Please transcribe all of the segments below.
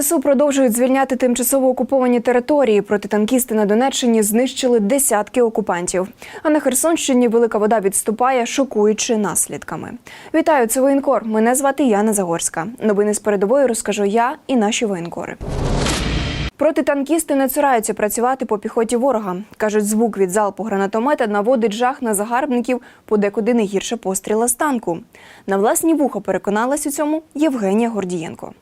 ЗСУ продовжують звільняти тимчасово окуповані території. Протитанкісти на Донеччині знищили десятки окупантів. А на Херсонщині велика вода відступає, шокуючи наслідками. Вітаю, це воєнкор. Мене звати Яна Загорська. Новини з передової розкажу я і наші воєнкори. Протитанкісти не цураються працювати по піхоті ворога. Кажуть, звук від залпу гранатомета наводить жах на загарбників подекуди не гірше постріла з танку. На власні вуха переконалась у цьому Євгенія Гордієнко.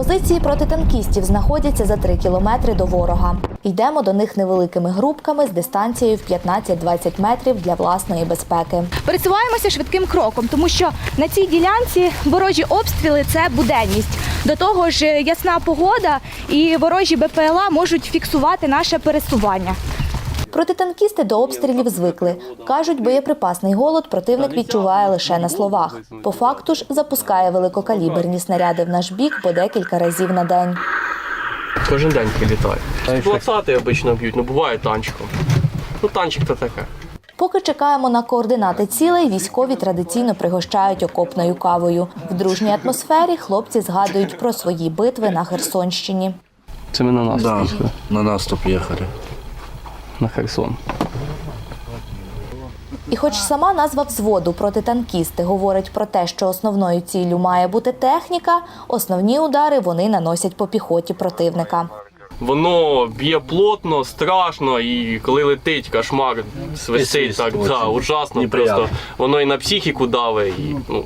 Позиції протитанкістів знаходяться за 3 кілометри до ворога. Йдемо до них невеликими групками з дистанцією в 15-20 метрів для власної безпеки. Пересуваємося швидким кроком, тому що на цій ділянці ворожі обстріли це буденність. До того ж, е, ясна погода і ворожі БПЛА можуть фіксувати наше пересування. Протитанкісти до обстрілів звикли. Кажуть, боєприпасний голод противник відчуває лише на словах. По факту ж запускає великокаліберні снаряди в наш бік по декілька разів на день. Кожен день прилітає. 20 обично б'ють, ну буває танчиком. Ну танчик то таке. Поки чекаємо на координати цілей, військові традиційно пригощають окопною кавою. В дружній атмосфері хлопці згадують про свої битви на Херсонщині. Це ми на нас Да, на наступ ехали. На Херсон. І хоч сама назва взводу протитанкісти говорить про те, що основною ціллю має бути техніка, основні удари вони наносять по піхоті противника. Воно б'є плотно, страшно, і коли летить, кошмар свистить так, да, ужасно. Просто воно і на психіку даве, і ну,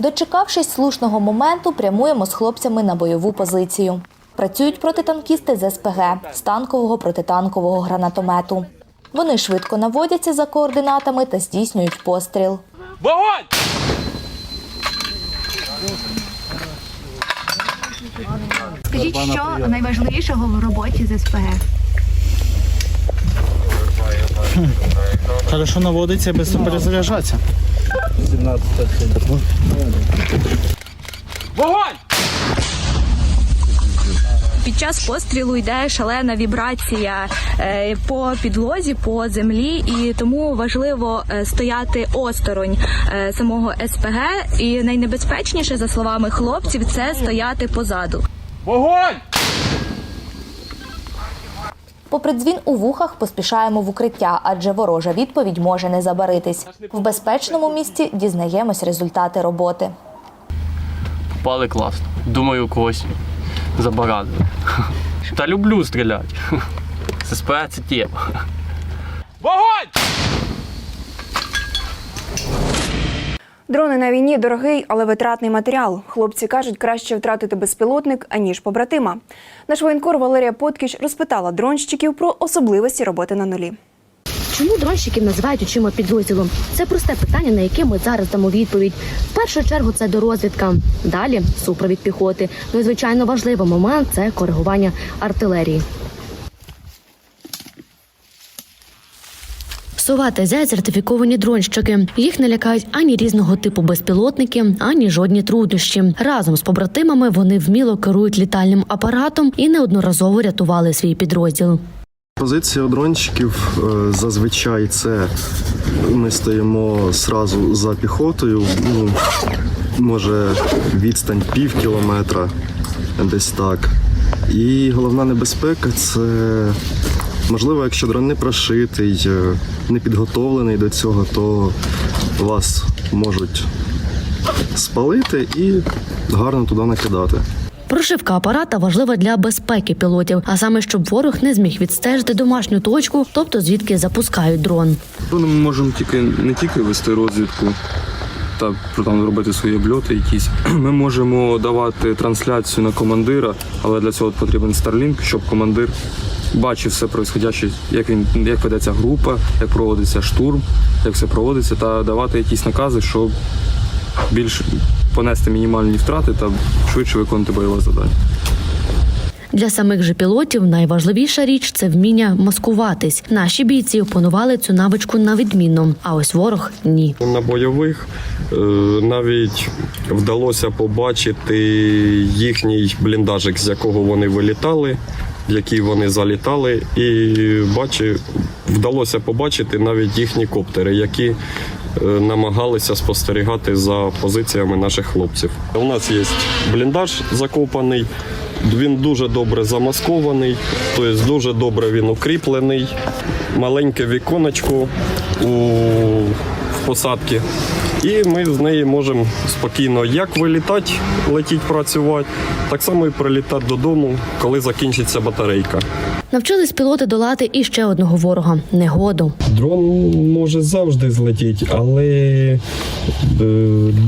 Дочекавшись слушного моменту, прямуємо з хлопцями на бойову позицію. Працюють протитанкісти з СПГ з танкового протитанкового гранатомету. Вони швидко наводяться за координатами та здійснюють постріл. Вогонь! Скажіть, що найважливішого в роботі з СПГ? Хорошо наводиться, без перезаряджатися. Вогонь! Під час пострілу йде шалена вібрація е, по підлозі, по землі, і тому важливо е, стояти осторонь е, самого СПГ. І найнебезпечніше, за словами хлопців, це стояти позаду. Вогонь! Попри дзвін у вухах, поспішаємо в укриття, адже ворожа відповідь може не забаритись. В безпечному місці дізнаємось результати роботи. Попали класно. Думаю, когось забарадили. Та люблю стріляти. ССП це тема. Вогонь! Дрони на війні дорогий, але витратний матеріал. Хлопці кажуть, краще втратити безпілотник, аніж побратима. Наш воєнкор Валерія Поткіч розпитала дронщиків про особливості роботи на нулі. Чому дронщиків називають очима підрозділу? Це просте питання, на яке ми зараз дамо відповідь. В першу чергу це дорозвідка. Далі супровід піхоти. Ну і звичайно важливий момент це коригування артилерії. Сова та зять сертифіковані дронщики. Їх не лякають ані різного типу безпілотники, ані жодні труднощі. Разом з побратимами вони вміло керують літальним апаратом і неодноразово рятували свій підрозділ. Позиція дрончиків е, зазвичай це ми стоїмо зразу за піхотою. Ну, може відстань пів кілометра, десь так. І головна небезпека це можливо, якщо дрон не прошитий, е, не підготовлений до цього, то вас можуть спалити і гарно туди накидати. Прошивка апарата важлива для безпеки пілотів, а саме щоб ворог не зміг відстежити домашню точку, тобто звідки запускають дрон. Дроном ми можемо тільки не тільки вести розвідку та про там робити свої обльоти якісь. Ми можемо давати трансляцію на командира, але для цього потрібен Starlink, щоб командир бачив все происходяще, як він як ведеться група, як проводиться штурм, як все проводиться, та давати якісь накази, щоб більш понести мінімальні втрати та швидше виконати бойове завдання. Для самих же пілотів найважливіша річ це вміння маскуватись. Наші бійці опанували цю навичку на відмінно, а ось ворог ні. На бойових е, навіть вдалося побачити їхній бліндажик, з якого вони вилітали, в який вони залітали, і бачи, вдалося побачити навіть їхні коптери, які намагалися спостерігати за позиціями наших хлопців. У нас є бліндаж закопаний. Він дуже добре замаскований, тобто дуже добре він укріплений. Маленьке віконечко у в посадці. І ми з неї можемо спокійно як вилітати, летіть працювати, так само і прилітати додому, коли закінчиться батарейка. Навчились пілоти долати і ще одного ворога негоду. Дрон може завжди злетіти, але е,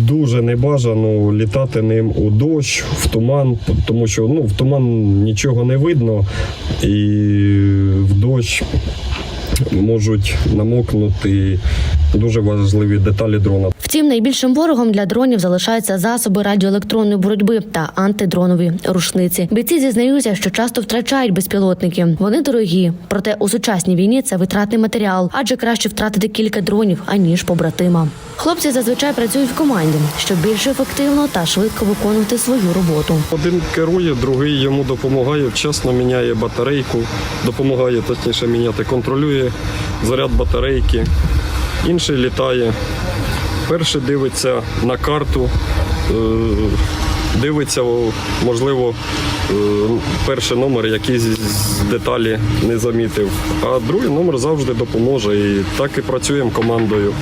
дуже небажано літати ним у дощ, в туман, тому що ну, в туман нічого не видно, і в дощ можуть намокнути дуже важливі деталі дрона. Втім, найбільшим ворогом для дронів залишаються засоби радіоелектронної боротьби та антидронові рушниці. Бійці зізнаються, що часто втрачають безпілотники. Вони дорогі, проте у сучасній війні це витратний матеріал, адже краще втратити кілька дронів аніж побратима. Хлопці зазвичай працюють в команді, щоб більш ефективно та швидко виконувати свою роботу. Один керує, другий йому допомагає, вчасно міняє батарейку, допомагає точніше міняти, контролює заряд батарейки. Інший літає. Перший дивиться на карту, е, дивиться, можливо, е, перший номер, з деталі не замітив. А другий номер завжди допоможе. І так і працюємо командою.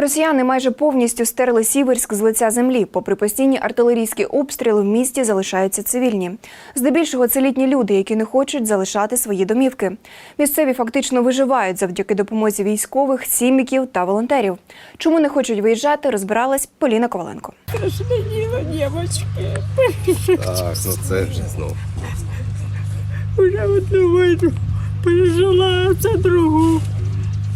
Росіяни майже повністю стерли Сіверськ з лиця землі. Попри постійні артилерійські обстріли, в місті залишаються цивільні. Здебільшого це літні люди, які не хочуть залишати свої домівки. Місцеві фактично виживають завдяки допомозі військових, сіміків та волонтерів. Чому не хочуть виїжджати, розбиралась Поліна Коваленко. Так, ну це вже знову. Уже одну війну пережила, а це другу.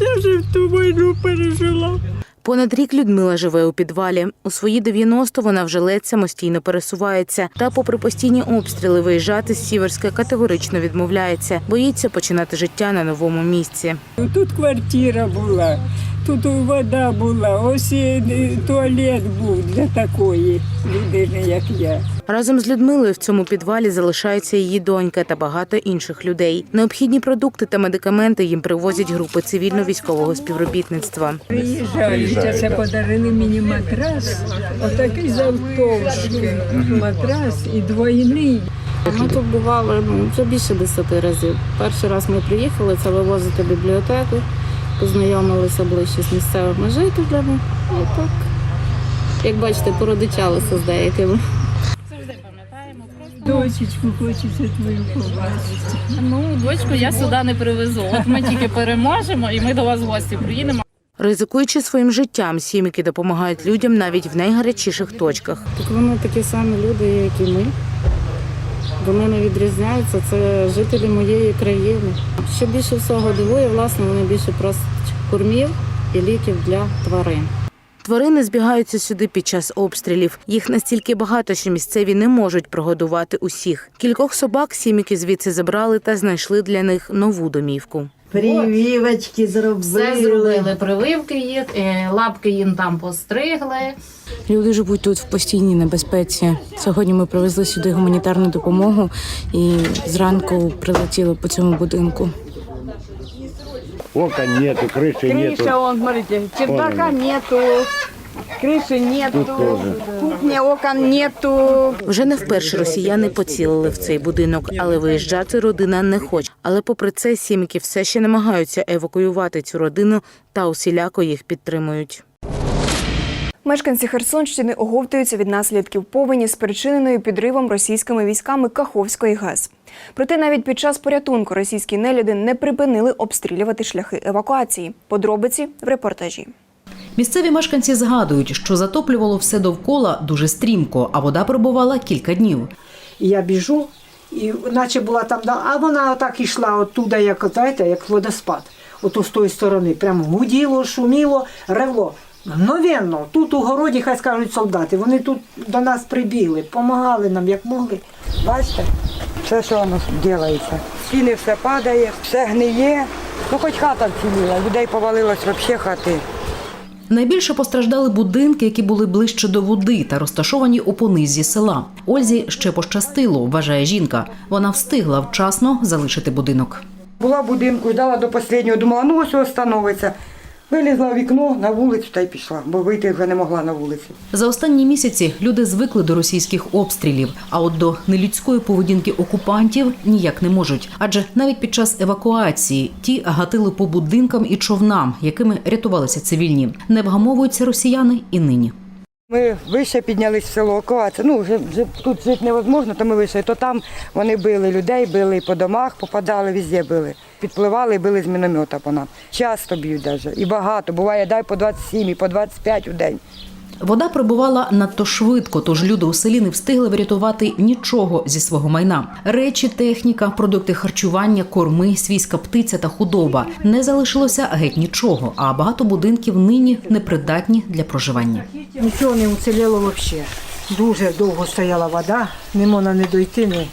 Я вже в ту війну пережила. Понад рік Людмила живе у підвалі. У свої 90 вона вже ледь самостійно пересувається. Та, попри постійні обстріли, виїжджати з Сіверська категорично відмовляється. Боїться починати життя на новому місці. Тут квартира була, тут вода була, ось і туалет був для такої людини, як я. Разом з Людмилою в цьому підвалі залишається її донька та багато інших людей. Необхідні продукти та медикаменти їм привозять групи цивільно-військового співробітництва. Приїжджають, це подарили мені матрас, отакий завтовшки матрас і двойний. Ми тут бували ну, вже більше десяти разів. Перший раз ми приїхали це вивозити бібліотеку, познайомилися ближче з місцевими жителями. І так, як бачите, породичалися з деякими. Дочечку хочеться твою побачити. Ну, дочку я сюди не привезу. От ми тільки переможемо і ми до вас в гості приїдемо. Ризикуючи своїм життям, сім'ки допомагають людям навіть в найгарячіших точках. Так вони такі самі люди, як і ми. Вони не відрізняються, це жителі моєї країни. Що більше всього дивує, власне, вони більше просять кормів і ліків для тварин. Тварини збігаються сюди під час обстрілів. Їх настільки багато, що місцеві не можуть прогодувати усіх. Кількох собак сіміки звідси забрали та знайшли для них нову домівку. Прививочки зробили. Все зробили, прививки є, е, лапки їм там постригли. Люди живуть тут в постійній небезпеці. Сьогодні ми привезли сюди гуманітарну допомогу і зранку прилетіли по цьому будинку. Окон нету, криші нету. Крыша, вон, смотрите, чердака нету, крыши нету, кухни, окон нету. Вже не вперше росіяни поцілили в цей будинок, але виїжджати родина не хоче. Але попри це сім'ки все ще намагаються евакуювати цю родину та усіляко їх підтримують. Мешканці Херсонщини оговтуються від наслідків повені, спричиненої підривом російськими військами Каховської ГЕС. Проте навіть під час порятунку російські нелюди не припинили обстрілювати шляхи евакуації. Подробиці в репортажі. Місцеві мешканці згадують, що затоплювало все довкола дуже стрімко, а вода пробувала кілька днів. Я біжу, і наче була там, а вона отак йшла оттуда, як, знаєте, як водоспад. Ото з тої сторони. Прямо гуділо, шуміло, ревло. Мгновенно, тут у городі, хай скажуть солдати, вони тут до нас прибігли, допомагали нам як могли. Бачите, все, що воно робиться. Стіни все падає, все гниє. Ну хоч хата вціліла, людей повалилось взагалі хати. Найбільше постраждали будинки, які були ближче до води та розташовані у понизі села. Ользі ще пощастило, вважає жінка. Вона встигла вчасно залишити будинок. Була в будинку, ждала до останнього, думала, ну ось ось становиться. Вилізла в вікно на вулицю та й пішла, бо вийти вже не могла на вулицю. За останні місяці люди звикли до російських обстрілів, а от до нелюдської поведінки окупантів ніяк не можуть. Адже навіть під час евакуації ті гатили по будинкам і човнам, якими рятувалися цивільні. Не вгамовуються росіяни і нині. Ми вище піднялись в село Оковаця. Ну, вже, вже тут жити невозможно, то ми вийшли. То там вони били людей, били по домах, попадали, везде били. Підпливали і били з міномета по нам. Часто б'ють навіть. І багато. Буває, дай по 27 і по 25 у день. Вода прибувала надто швидко, тож люди у селі не встигли врятувати нічого зі свого майна. Речі, техніка, продукти харчування, корми, свійська птиця та худоба. Не залишилося геть нічого, а багато будинків нині непридатні для проживання. Нічого не уціліло взагалі. Дуже довго стояла вода, не можна не дойти, не,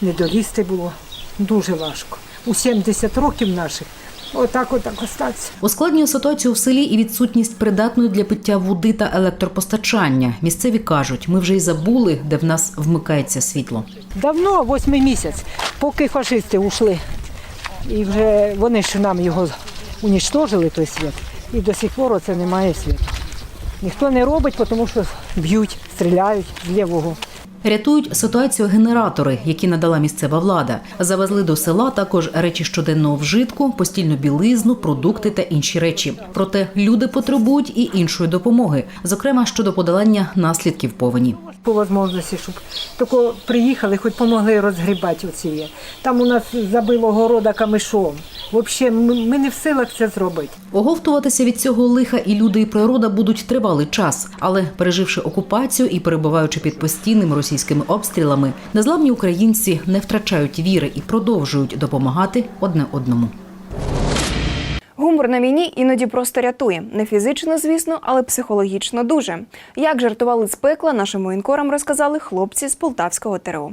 не долізти було. Дуже важко. У 70 років наших отак отак остатися. Ускладнює ситуацію в селі і відсутність придатної для пиття води та електропостачання. Місцеві кажуть, ми вже й забули, де в нас вмикається світло. Давно, восьмий місяць, поки фашисти ушли. І вже вони ж нам його унічтожили, той світ. І до сих пор це немає світу. Ніхто не робить, тому що б'ють, стріляють з лівого. Рятують ситуацію генератори, які надала місцева влада. Завезли до села також речі щоденного вжитку, постільну білизну, продукти та інші речі. Проте люди потребують і іншої допомоги, зокрема щодо подолання наслідків повені. По можливості, щоб тако приїхали, хоч помогли розгрібати оці. Там у нас забило города камишом. Взагалі, ми не в силах це зробити. Оговтуватися від цього лиха і люди, і природа будуть тривалий час, але переживши окупацію і перебуваючи під постійними російськими обстрілами, незламні українці не втрачають віри і продовжують допомагати одне одному. Гумор на війні іноді просто рятує. Не фізично, звісно, але психологічно дуже. Як жартували з пекла, нашим воєнкорам розказали хлопці з полтавського ТРО.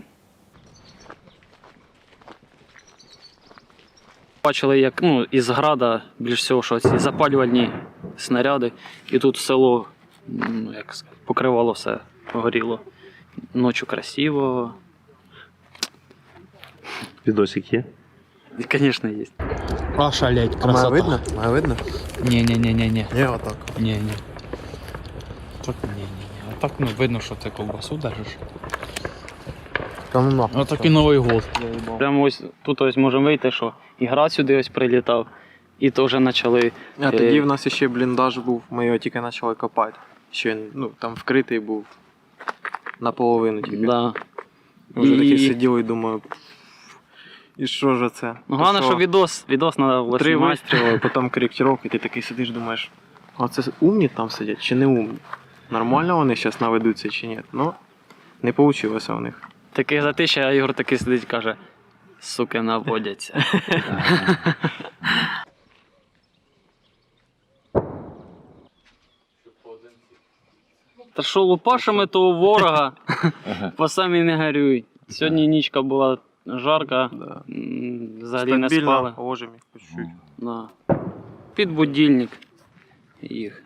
Бачили, як ну, із града більш всього, що ці запалювальні снаряди, і тут село ну, як сказати, покривало все, горіло. Ночі красиво. Відосик є? Звісно, є. Ошалеть, красота. видно? Має видно? Ні, ні, ні. Ні, отак. Ні, ні, ні. Отак ну видно, що ти ковбасу держиш. Кому нахуй? Отакий Новий год. Прямо ось тут ось можемо вийти, що і град сюди ось прилітав, і теж почали. А тоді в нас ще бліндаж був, ми його тільки почали копати. Ще він ну, там вкритий був наполовину тільки. Да. Ми вже І- такі сиділи і думаю. І що ж це? Ну, головне, що відос, відос треба Три знімати. вистріли, потім коректировки, ти такий сидиш, думаєш, а це умні там сидять чи не умні? Нормально вони зараз наведуться чи ні? Ну, не вийшло у них. Такий затища, а Ігор такий сидить і каже: суки наводяться. Та що лупашами того ворога по самі не горюй. Сьогодні нічка була жарка, м, взагалі не спали. ложимо їх по чуть-чуть. Да. Під будильник їх.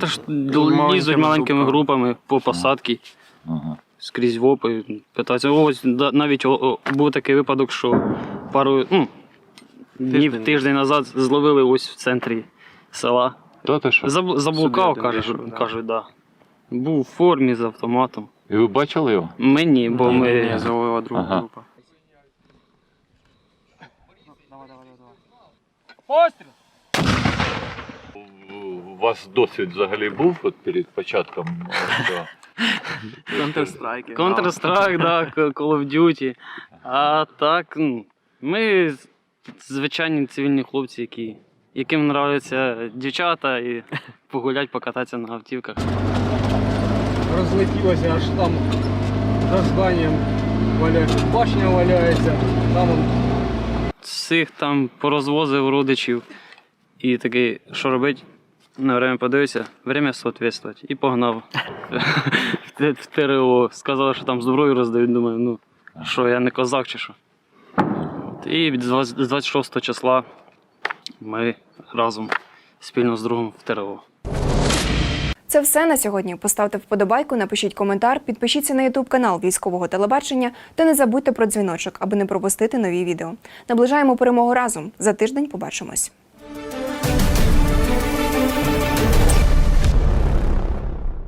Та ж маленькими лізуть маленькими групами. групами по посадці. Скрізь вопи, питаються. Ось да- навіть о, о, був такий випадок, що пару ну, днів Тиждень. тиждень назад зловили ось в центрі села. То ти що? Заб, заблукав, Сюди каже, вийшов, да. да. Був в формі з автоматом. І ви бачили його? Мені, бо ми. Ні, завалила друга Ага. група. У вас досвід взагалі був от перед початком? цього? Counter-Strike. Counter-Strike, да, Call of Duty. А так, ну, ми з- звичайні цивільні хлопці, які, яким нравляться дівчата і погулять, покататися на автівках. Розлетілося аж там за зданням валяється, башня валяється, там он Всіх там порозвозив родичів і такий, що робить? На время подивився, время соответствувати. І погнав в ТРО. Сказали, що там зброю роздають. Думаю, ну що, я не козак чи що. І з 26 числа ми разом спільно з другом в ТРО. Це все на сьогодні. Поставте вподобайку, напишіть коментар, підпишіться на Ютуб канал військового телебачення та не забудьте про дзвіночок, аби не пропустити нові відео. Наближаємо перемогу разом. За тиждень побачимось.